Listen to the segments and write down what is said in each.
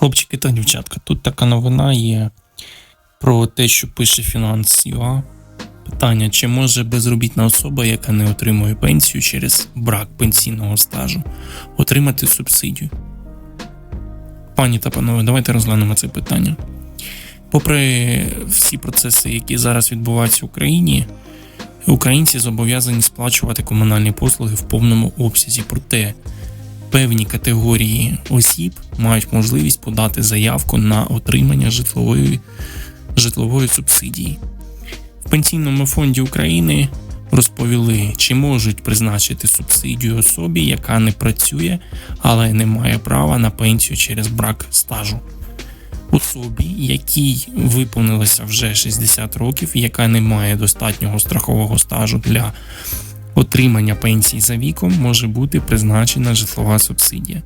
Хлопчики та дівчатка, тут така новина є про те, що пише Finance.ua. Питання: чи може безробітна особа, яка не отримує пенсію через брак пенсійного стажу, отримати субсидію? Пані та панове, давайте розглянемо це питання. Попри всі процеси, які зараз відбуваються в Україні, українці зобов'язані сплачувати комунальні послуги в повному обсязі. Проте певні категорії осіб мають можливість подати заявку на отримання житлової, житлової субсидії. В Пенсійному фонді України розповіли, чи можуть призначити субсидію особі, яка не працює, але не має права на пенсію через брак стажу. Особі, якій виповнилося вже 60 років, яка не має достатнього страхового стажу для отримання пенсії за віком, може бути призначена житлова субсидія.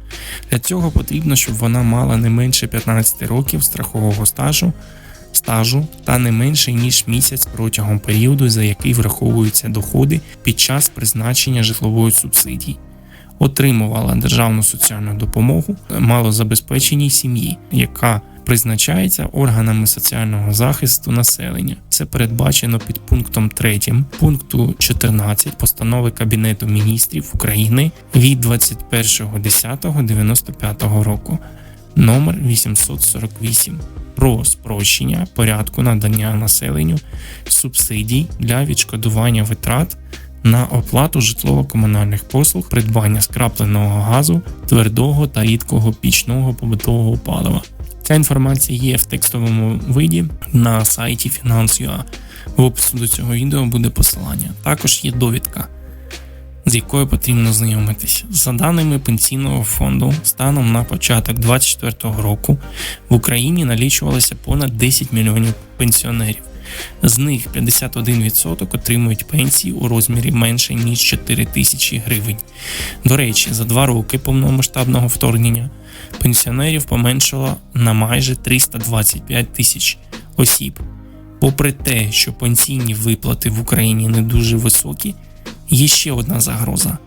Для цього потрібно, щоб вона мала не менше 15 років страхового стажу, стажу та не менше ніж місяць протягом періоду, за який враховуються доходи під час призначення житлової субсидії. Отримувала державну соціальну допомогу малозабезпеченій сім'ї, яка призначається органами соціального захисту населення. Це передбачено під пунктом 3 пункту 14 постанови Кабінету міністрів України від 21.10.95 року номер 848 про спрощення порядку надання населенню субсидій для відшкодування витрат на оплату житлово-комунальних послуг, придбання скрапленого газу, твердого та рідкого пічного побутового палива. Ця інформація є в текстовому виді на сайті Finance.ua. В описі до цього відео буде посилання. Також є довідка, з якою потрібно знайомитися. За даними пенсійного фонду, станом на початок 2024 року в Україні налічувалося понад 10 мільйонів пенсіонерів. З них 51% отримують пенсії у розмірі менше ніж 4 тисячі гривень. До речі, за два роки повномасштабного вторгнення пенсіонерів поменшало на майже 325 тисяч осіб. Попри те, що пенсійні виплати в Україні не дуже високі, є ще одна загроза.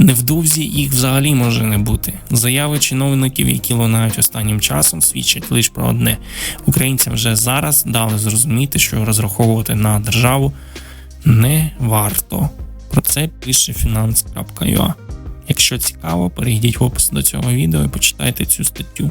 Невдовзі їх взагалі може не бути. Заяви чиновників, які лунають останнім часом, свідчать лише про одне: українцям вже зараз дали зрозуміти, що розраховувати на державу не варто. Про це пише finance.ua. Якщо цікаво, перейдіть в опис до цього відео і почитайте цю статтю.